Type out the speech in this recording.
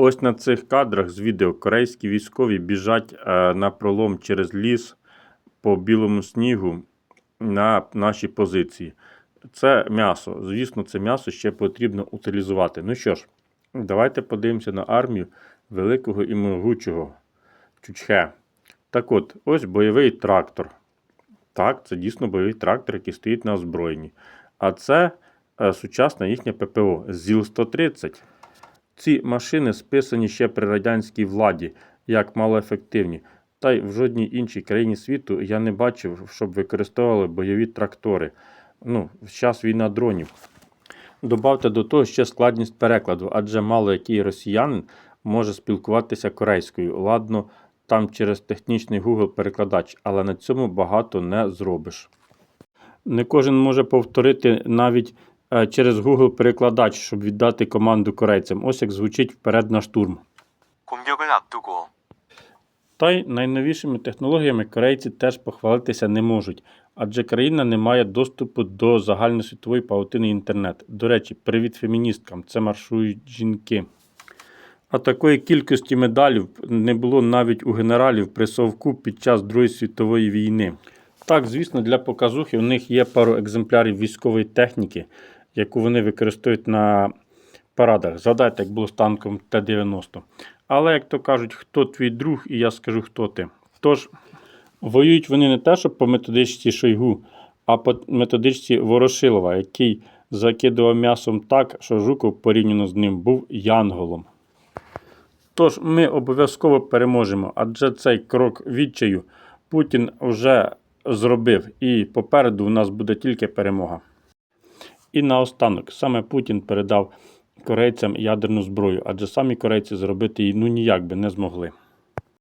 Ось на цих кадрах з відео корейські військові біжать е, на пролом через ліс по білому снігу на наші позиції. Це м'ясо. Звісно, це м'ясо ще потрібно утилізувати. Ну що ж, давайте подивимося на армію великого і могучого Чучхе. Так от, ось бойовий трактор. Так, це дійсно бойовий трактор, який стоїть на озброєнні. А це е, сучасна їхня ППО ЗІЛ-130. Ці машини списані ще при радянській владі як малоефективні. Та й в жодній іншій країні світу я не бачив, щоб використовували бойові трактори. Ну, в час війна дронів. Добавте до того ще складність перекладу, адже мало який росіянин може спілкуватися корейською. Ладно, там через технічний Google перекладач, але на цьому багато не зробиш. Не кожен може повторити навіть Е, через Google перекладач, щоб віддати команду корейцям. Ось як звучить вперед на штурм. Та й найновішими технологіями корейці теж похвалитися не можуть, адже країна не має доступу до загальносвітової паутини. інтернет. До речі, привіт феміністкам, це маршують жінки. А такої кількості медалів не було навіть у генералів при Совку під час Другої світової війни. Так, звісно, для показухи у них є пару екземплярів військової техніки, яку вони використовують на парадах. Згадайте, як було з танком Т-90. Але, як то кажуть, хто твій друг, і я скажу, хто ти. Тож, воюють вони не те, що по методичці Шойгу, а по методичці Ворошилова, який закидував м'ясом так, що Жуков порівняно з ним був янголом. Тож ми обов'язково переможемо, адже цей крок відчаю Путін вже зробив, і попереду у нас буде тільки перемога. І наостанок, саме Путін передав корейцям ядерну зброю, адже самі корейці зробити її ну ніяк би не змогли.